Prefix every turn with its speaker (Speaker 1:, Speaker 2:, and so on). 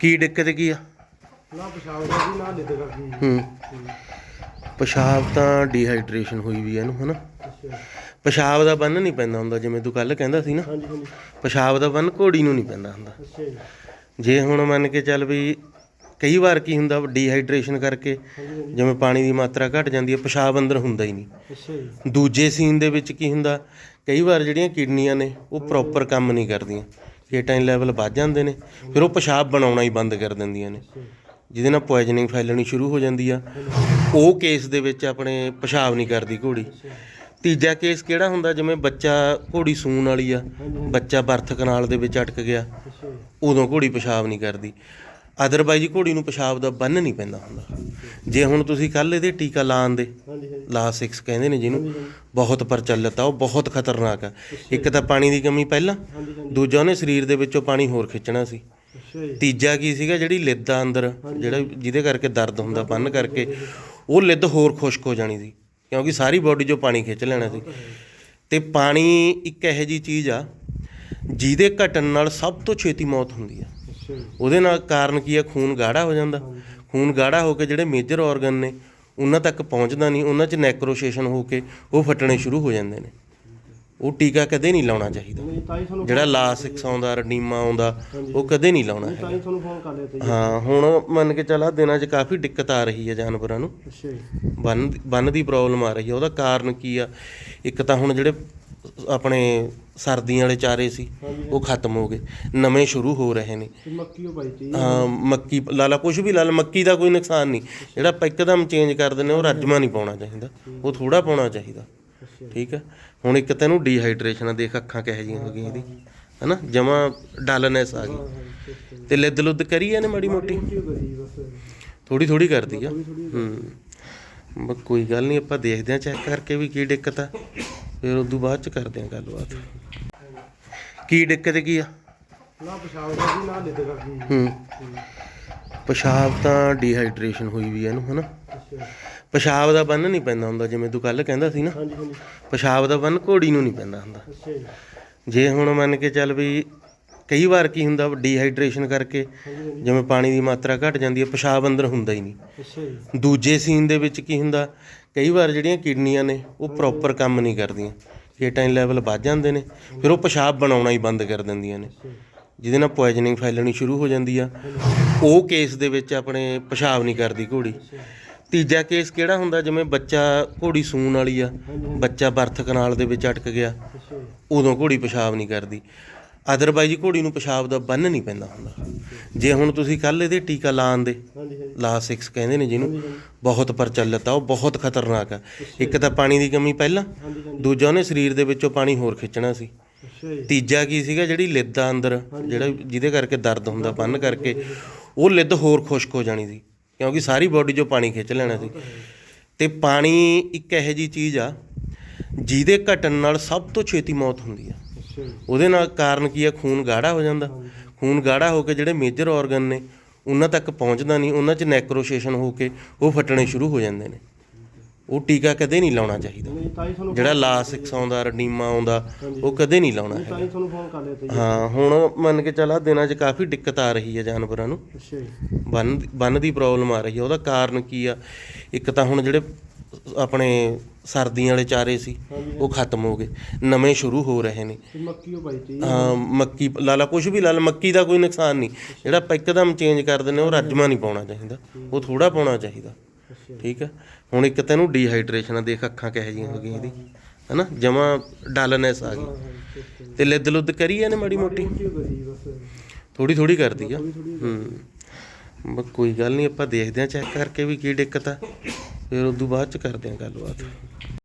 Speaker 1: ਕੀ ਦਿੱਕਤ ਕੀ ਆ?
Speaker 2: ਨਾ ਪਛਾਣ ਦਾ ਜੀ ਨਾ ਲਿੱਦ ਕਰਦੀ
Speaker 1: ਹੂੰ। ਪਿਸ਼ਾਬ ਤਾਂ ਡੀਹਾਈਡਰੇਸ਼ਨ ਹੋਈ ਵੀ ਆ ਇਹਨੂੰ ਹਨਾ? ਪਿਸ਼ਾਬ ਦਾ ਬੰਨ ਨਹੀਂ ਪੈਂਦਾ ਹੁੰਦਾ ਜਿਵੇਂ ਤੂੰ ਕੱਲ ਕਹਿੰਦਾ ਸੀ ਨਾ।
Speaker 2: ਹਾਂਜੀ ਹਾਂਜੀ।
Speaker 1: ਪਿਸ਼ਾਬ ਦਾ ਬੰਨ ਘੋੜੀ ਨੂੰ ਨਹੀਂ ਪੈਂਦਾ ਹੁੰਦਾ।
Speaker 2: ਅੱਛਾ ਜੀ।
Speaker 1: ਜੇ ਹੁਣ ਮੰਨ ਕੇ ਚੱਲ ਵੀ ਕਈ ਵਾਰ ਕੀ ਹੁੰਦਾ ਡੀਹਾਈਡਰੇਸ਼ਨ ਕਰਕੇ ਜਿਵੇਂ ਪਾਣੀ ਦੀ ਮਾਤਰਾ ਘਟ ਜਾਂਦੀ ਹੈ ਪਿਸ਼ਾਬ ਅੰਦਰ ਹੁੰਦਾ ਹੀ ਨਹੀਂ। ਦੂਜੇ ਸੀਨ ਦੇ ਵਿੱਚ ਕੀ ਹੁੰਦਾ ਕਈ ਵਾਰ ਜਿਹੜੀਆਂ ਕਿਡਨੀਆਂ ਨੇ ਉਹ ਪ੍ਰੋਪਰ ਕੰਮ ਨਹੀਂ ਕਰਦੀਆਂ। ਕੇਟਾਈਨ ਲੈਵਲ ਵੱਧ ਜਾਂਦੇ ਨੇ। ਫਿਰ ਉਹ ਪਿਸ਼ਾਬ ਬਣਾਉਣਾ ਹੀ ਬੰਦ ਕਰ ਦਿੰਦੀਆਂ ਨੇ। ਜਿਹਦੇ ਨਾਲ ਪੋਇਜ਼ਨਿੰਗ ਫੈਲਣੀ ਸ਼ੁਰੂ ਹੋ ਜਾਂਦੀ ਆ। ਉਹ ਕੇਸ ਦੇ ਵਿੱਚ ਆਪਣੇ ਪਿਸ਼ਾਬ ਨਹੀਂ ਕਰਦੀ ਘੋੜੀ। ਤੀਜਾ ਕੇਸ ਕਿਹੜਾ ਹੁੰਦਾ? ਜਿਵੇਂ ਬੱਚਾ ਘੋੜੀ ਸੂਣ ਵਾਲੀ ਆ। ਬੱਚਾ ਬਰਥ ਕਨਾਲ ਦੇ ਵਿੱਚ ਅਟਕ ਗਿਆ। ਉਦੋਂ ਘੋੜੀ ਪਿਸ਼ਾਬ ਨਹੀਂ ਕਰਦੀ। ਅਦਰਵਾਈਜ਼ ਘੋੜੀ ਨੂੰ ਪਿਸ਼ਾਬ ਦਾ ਬੰਨ ਨਹੀਂ ਪੈਂਦਾ ਹੁੰਦਾ। ਜੇ ਹੁਣ ਤੁਸੀਂ ਕੱਲ ਇਹਦੇ ਟੀਕਾ ਲਾਉਣ ਦੇ ਲਾ 6 ਕਹਿੰਦੇ ਨੇ ਜਿਹਨੂੰ ਬਹੁਤ ਪ੍ਰਚਲਿਤ ਆ ਉਹ ਬਹੁਤ ਖਤਰਨਾਕ ਆ। ਇੱਕ ਤਾਂ ਪਾਣੀ ਦੀ ਕਮੀ ਪਹਿਲਾਂ ਦੂਜਾ ਉਹਨੇ ਸਰੀਰ ਦੇ ਵਿੱਚੋਂ ਪਾਣੀ ਹੋਰ ਖਿੱਚਣਾ ਸੀ। ਤੀਜਾ ਕੀ ਸੀਗਾ ਜਿਹੜੀ ਲਿੱਦ ਆ ਅੰਦਰ ਜਿਹੜਾ ਜਿਹਦੇ ਕਰਕੇ ਦਰਦ ਹੁੰਦਾ ਬੰਨ ਕਰਕੇ ਉਹ ਲਿੱਦ ਹੋਰ ਖੁਸ਼ਕ ਹੋ ਜਾਣੀ ਸੀ ਕਿਉਂਕਿ ਸਾਰੀ ਬਾਡੀ 'ਚੋਂ ਪਾਣੀ ਖਿੱਚ ਲੈਣਾ ਸੀ। ਤੇ ਪਾਣੀ ਇੱਕ ਇਹੋ ਜੀ ਚੀਜ਼ ਆ ਜਿਹਦੇ ਘਟਣ ਨਾਲ ਸਭ ਤੋਂ ਛੇਤੀ ਮੌਤ ਹੁੰਦੀ ਆ। ਉਹਦੇ ਨਾਲ ਕਾਰਨ ਕੀ ਆ? ਖੂਨ ਗਾੜਾ ਹੋ ਜਾਂਦਾ। ਖੂਨ ਗਾੜਾ ਹੋ ਕੇ ਜਿਹੜੇ ਮੇਜਰ ਆਰਗਨ ਨੇ ਉਹਨਾਂ ਤੱਕ ਪਹੁੰਚਦਾ ਨਹੀਂ। ਉਹਨਾਂ 'ਚ ਨੈਕਰੋਸ਼ੇਸ਼ਨ ਹੋ ਕੇ ਉਹ ਫਟਣੇ ਸ਼ੁਰੂ ਹੋ ਜਾਂਦੇ ਨੇ। ਉਹ ਟੀਕਾ ਕਦੇ ਨਹੀਂ ਲਾਉਣਾ ਚਾਹੀਦਾ। ਜਿਹੜਾ ਲਾਸਿਕਸ ਆਉਂਦਾ ਰਡੀਮਾ ਆਉਂਦਾ ਉਹ ਕਦੇ ਨਹੀਂ ਲਾਉਣਾ
Speaker 2: ਤਾਂ ਹੀ ਤੁਹਾਨੂੰ ਫੋਨ ਕਰ ਲਿਆ ਤਾ ਜੀ।
Speaker 1: ਹਾਂ ਹੁਣ ਮੰਨ ਕੇ ਚੱਲ ਦਿਨਾਂ 'ਚ ਕਾਫੀ ਦਿੱਕਤ ਆ ਰਹੀ ਹੈ ਜਾਨਵਰਾਂ ਨੂੰ।
Speaker 2: ਅੱਛਾ ਜੀ।
Speaker 1: ਬੰਨ ਬੰਨ ਦੀ ਪ੍ਰੋਬਲਮ ਆ ਰਹੀ ਹੈ ਉਹਦਾ ਕਾਰਨ ਕੀ ਆ? ਇੱਕ ਤਾਂ ਹੁਣ ਜਿਹੜੇ ਆਪਣੇ ਸਰਦੀਆਂ ਵਾਲੇ ਚਾਰੇ ਸੀ ਉਹ ਖਤਮ ਹੋ ਗਏ। ਨਵੇਂ ਸ਼ੁਰੂ ਹੋ ਰਹੇ ਨੇ।
Speaker 2: ਮੱਕੀ ਉਹ ਪਾਈ ਤੀ
Speaker 1: ਹਾਂ ਮੱਕੀ ਲਾਲਾ ਕੁਝ ਵੀ ਲਾਲਾ ਮੱਕੀ ਦਾ ਕੋਈ ਨੁਕਸਾਨ ਨਹੀਂ। ਜਿਹੜਾ ਆਪਾਂ ਇੱਕਦਮ ਚੇਂਜ ਕਰ ਦਿੰਦੇ ਉਹ ਰਾਜਮਾ ਨਹੀਂ ਪਾਉਣਾ ਚਾਹੀਦਾ। ਉਹ ਥੋੜਾ ਪਾਉਣਾ ਚਾਹੀਦਾ। ਠੀਕ ਹੈ ਹੁਣ ਇੱਕ ਤੈਨੂੰ ਡੀਹਾਈਡਰੇਸ਼ਨ ਆ ਦੇਖ ਅੱਖਾਂ ਕਿਹੋ ਜਿਹੀਆਂ ਹੋ ਗਈਆਂ ਇਹਦੀ। ਹਨਾ? ਜਮਾ ਡਲਨੈਸ ਆ ਗਈ। ਤੇ ਲਿੱਦ ਲੁੱਦ ਕਰੀ ਆ ਨੇ ਮਾੜੀ ਮੋਟੀ? ਥੋੜੀ ਥੋੜੀ ਕਰਦੀ ਆ। ਹੂੰ ਬਸ ਕੋਈ ਗੱਲ ਨਹੀਂ ਆਪਾਂ ਦੇਖਦੇ ਆ ਚੈੱਕ ਕਰਕੇ ਵੀ ਕੀ ਦਿੱਕਤ ਆ। ਫਿਰ ਉਦੋਂ ਬਾਅਦ ਚ ਕਰਦੇ ਆ ਗੱਲਬਾਤ। ਕੀ ਦਿੱਕਤ ਕੀ ਆ?
Speaker 2: ਨਾ ਪਛਾਣ ਦਾ ਜੀ ਨਾ ਲਿੱਦ ਕਰਦੀ
Speaker 1: ਹੂੰ। ਪਿਸ਼ਾਬ ਤਾਂ ਡੀਹਾਈਡਰੇਸ਼ਨ ਹੋਈ ਵੀ ਇਹਨੂੰ ਹਨਾ? ਪਿਸ਼ਾਬ ਦਾ ਬੰਨ ਨਹੀਂ ਪੈਂਦਾ ਹੁੰਦਾ ਜਿਵੇਂ ਤੂੰ ਕੱਲ ਕਹਿੰਦਾ ਸੀ ਨਾ।
Speaker 2: ਹਾਂਜੀ ਹਾਂਜੀ।
Speaker 1: ਪਿਸ਼ਾਬ ਦਾ ਬੰਨ ਘੋੜੀ ਨੂੰ ਨਹੀਂ ਪੈਂਦਾ ਹੁੰਦਾ।
Speaker 2: ਅੱਛਾ ਜੀ।
Speaker 1: ਜੇ ਹੁਣ ਮੰਨ ਕੇ ਚੱਲ ਵੀ ਕਈ ਵਾਰ ਕੀ ਹੁੰਦਾ ਡੀਹਾਈਡਰੇਸ਼ਨ ਕਰਕੇ ਜਿਵੇਂ ਪਾਣੀ ਦੀ ਮਾਤਰਾ ਘਟ ਜਾਂਦੀ ਹੈ ਪਿਸ਼ਾਬ ਅੰਦਰ ਹੁੰਦਾ ਹੀ ਨਹੀਂ।
Speaker 2: ਅੱਛਾ ਜੀ।
Speaker 1: ਦੂਜੇ ਸੀਨ ਦੇ ਵਿੱਚ ਕੀ ਹੁੰਦਾ ਕਈ ਵਾਰ ਜਿਹੜੀਆਂ ਕਿਡਨੀਆਂ ਨੇ ਉਹ ਪ੍ਰੋਪਰ ਕੰਮ ਨਹੀਂ ਕਰਦੀਆਂ। ਕੇਟਾਈਨ ਲੈਵਲ ਵੱਧ ਜਾਂਦੇ ਨੇ ਫਿਰ ਉਹ ਪਿਸ਼ਾਬ ਬਣਾਉਣਾ ਹੀ ਬੰਦ ਕਰ ਦਿੰਦੀਆਂ ਨੇ। ਜਿਹਦੇ ਨਾਲ ਪੋਇਜ਼ਨਿੰਗ ਫੈਲਣੀ ਸ਼ੁਰੂ ਹੋ ਜਾਂਦੀ ਆ। ਉਹ ਕੇਸ ਦੇ ਵਿੱਚ ਆਪਣੇ ਪਿਸ਼ਾਬ ਨਹੀਂ ਕਰਦੀ ਘੋੜੀ। ਤੀਜਾ ਕੇਸ ਕਿਹੜਾ ਹੁੰਦਾ ਜਿਵੇਂ ਬੱਚਾ ਘੋੜੀ ਸੂਣ ਵਾਲੀ ਆ ਬੱਚਾ ਬਰਥ ਕਨਾਲ ਦੇ ਵਿੱਚ ਅਟਕ ਗਿਆ ਉਦੋਂ ਘੋੜੀ ਪਿਸ਼ਾਬ ਨਹੀਂ ਕਰਦੀ। ਅਦਰਵਾਈਜ਼ ਘੋੜੀ ਨੂੰ ਪਿਸ਼ਾਬ ਦਾ ਬੰਨ ਨਹੀਂ ਪੈਂਦਾ ਹੁੰਦਾ। ਜੇ ਹੁਣ ਤੁਸੀਂ ਕੱਲ ਇਹਦੇ ਟੀਕਾ ਲਾਉਣ ਦੇ
Speaker 2: ਹਾਂਜੀ ਹਾਂਜੀ।
Speaker 1: ਲਾ 6 ਕਹਿੰਦੇ ਨੇ ਜਿਹਨੂੰ ਬਹੁਤ ਪ੍ਰਚਲਿਤ ਆ ਉਹ ਬਹੁਤ ਖਤਰਨਾਕ ਆ। ਇੱਕ ਤਾਂ ਪਾਣੀ ਦੀ ਕਮੀ ਪਹਿਲਾਂ ਦੂਜਾ ਉਹਨੇ ਸਰੀਰ ਦੇ ਵਿੱਚੋਂ ਪਾਣੀ ਹੋਰ ਖਿੱਚਣਾ ਸੀ। ਤੀਜਾ ਕੀ ਸੀਗਾ ਜਿਹੜੀ ਲਿੱਦ ਆ ਅੰਦਰ ਜਿਹੜਾ ਜਿਹਦੇ ਕਰਕੇ ਦਰਦ ਹੁੰਦਾ ਬੰਨ ਕਰਕੇ ਉਹ ਲਿੱਦ ਹੋਰ ਖੁਸ਼ਕ ਹੋ ਜਾਣੀ ਸੀ ਕਿਉਂਕਿ ਸਾਰੀ ਬਾਡੀ 'ਚੋਂ ਪਾਣੀ ਖਿੱਚ ਲੈਣਾ ਸੀ। ਤੇ ਪਾਣੀ ਇੱਕ ਇਹੋ ਜੀ ਚੀਜ਼ ਆ ਜਿਹਦੇ ਘਟਣ ਨਾਲ ਸਭ ਤੋਂ ਛੇਤੀ ਮੌਤ ਹੁੰਦੀ ਆ। ਉਹਦੇ ਨਾਲ ਕਾਰਨ ਕੀ ਆ? ਖੂਨ ਗਾੜਾ ਹੋ ਜਾਂਦਾ। ਖੂਨ ਗਾੜਾ ਹੋ ਕੇ ਜਿਹੜੇ ਮੇਜਰ ਆਰਗਨ ਨੇ ਉਹਨਾਂ ਤੱਕ ਪਹੁੰਚਦਾ ਨਹੀਂ। ਉਹਨਾਂ 'ਚ ਨੈਕਰੋਸ਼ੇਸ਼ਨ ਹੋ ਕੇ ਉਹ ਫਟਣੇ ਸ਼ੁਰੂ ਹੋ ਜਾਂਦੇ ਨੇ। ਉਹ ਟੀਕਾ ਕਦੇ ਨਹੀਂ ਲਾਉਣਾ ਚਾਹੀਦਾ। ਜਿਹੜਾ ਲਾਸਿਕਸ ਆਉਂਦਾ ਰਡੀਮਾ ਆਉਂਦਾ ਉਹ ਕਦੇ ਨਹੀਂ ਲਾਉਣਾ
Speaker 2: ਹੀ
Speaker 1: ਹਾਂ ਹੁਣ ਮੰਨ ਕੇ ਚੱਲ ਦਿਨਾਂ 'ਚ ਕਾਫੀ ਦਿੱਕਤ ਆ ਰਹੀ ਹੈ ਜਾਨਵਰਾਂ ਨੂੰ।
Speaker 2: ਅੱਛਾ
Speaker 1: ਬੰਨ ਬੰਨ ਦੀ ਪ੍ਰੋਬਲਮ ਆ ਰਹੀ ਹੈ ਉਹਦਾ ਕਾਰਨ ਕੀ ਆ? ਇੱਕ ਤਾਂ ਹੁਣ ਜਿਹੜੇ ਆਪਣੇ ਸਰਦੀਆਂ ਵਾਲੇ ਚਾਰੇ ਸੀ ਉਹ ਖਤਮ ਹੋ ਗਏ। ਨਵੇਂ ਸ਼ੁਰੂ ਹੋ ਰਹੇ ਨੇ।
Speaker 2: ਮੱਕੀ ਉਹ ਪਾਈ ਤੀ
Speaker 1: ਹਾਂ ਮੱਕੀ ਲਾਲਾ ਕੁਝ ਵੀ ਲਾਲਾ ਮੱਕੀ ਦਾ ਕੋਈ ਨੁਕਸਾਨ ਨਹੀਂ। ਜਿਹੜਾ ਆਪਾਂ ਇੱਕਦਮ ਚੇਂਜ ਕਰ ਦਿੰਦੇ ਉਹ ਰਾਜਮਾ ਨਹੀਂ ਪਾਉਣਾ ਚਾਹੀਦਾ। ਉਹ ਥੋੜਾ ਪਾਉਣਾ ਚਾਹੀਦਾ। ਠੀਕ ਹੈ ਹੁਣ ਇੱਕ ਤੈਨੂੰ ਡੀਹਾਈਡਰੇਸ਼ਨ ਆ ਦੇਖ ਅੱਖਾਂ ਕਿਹੋ ਜਿਹੀਆਂ ਹੋ ਗਈਆਂ ਇਹਦੀ। ਹਨਾ? ਜਮਾ ਡਲਨੈਸ ਆ ਗਈ। ਤੇ ਲਿੱਦ ਲੁੱਦ ਕਰੀ ਆ ਨੇ ਮਾੜੀ ਮੋਟੀ? ਥੋੜੀ ਥੋੜੀ ਕਰਦੀ ਆ। ਹੂੰ। ਬਸ ਕੋਈ ਗੱਲ ਨਹੀਂ ਆਪਾਂ ਦੇਖਦੇ ਆ ਚੈੱਕ ਕਰਕੇ ਵੀ ਕੀ ਦਿੱਕਤ ਆ। ਫਿਰ ਉਦੋਂ ਬਾਅਦ ਚ ਕਰਦੇ ਆ ਗੱਲਬਾਤ।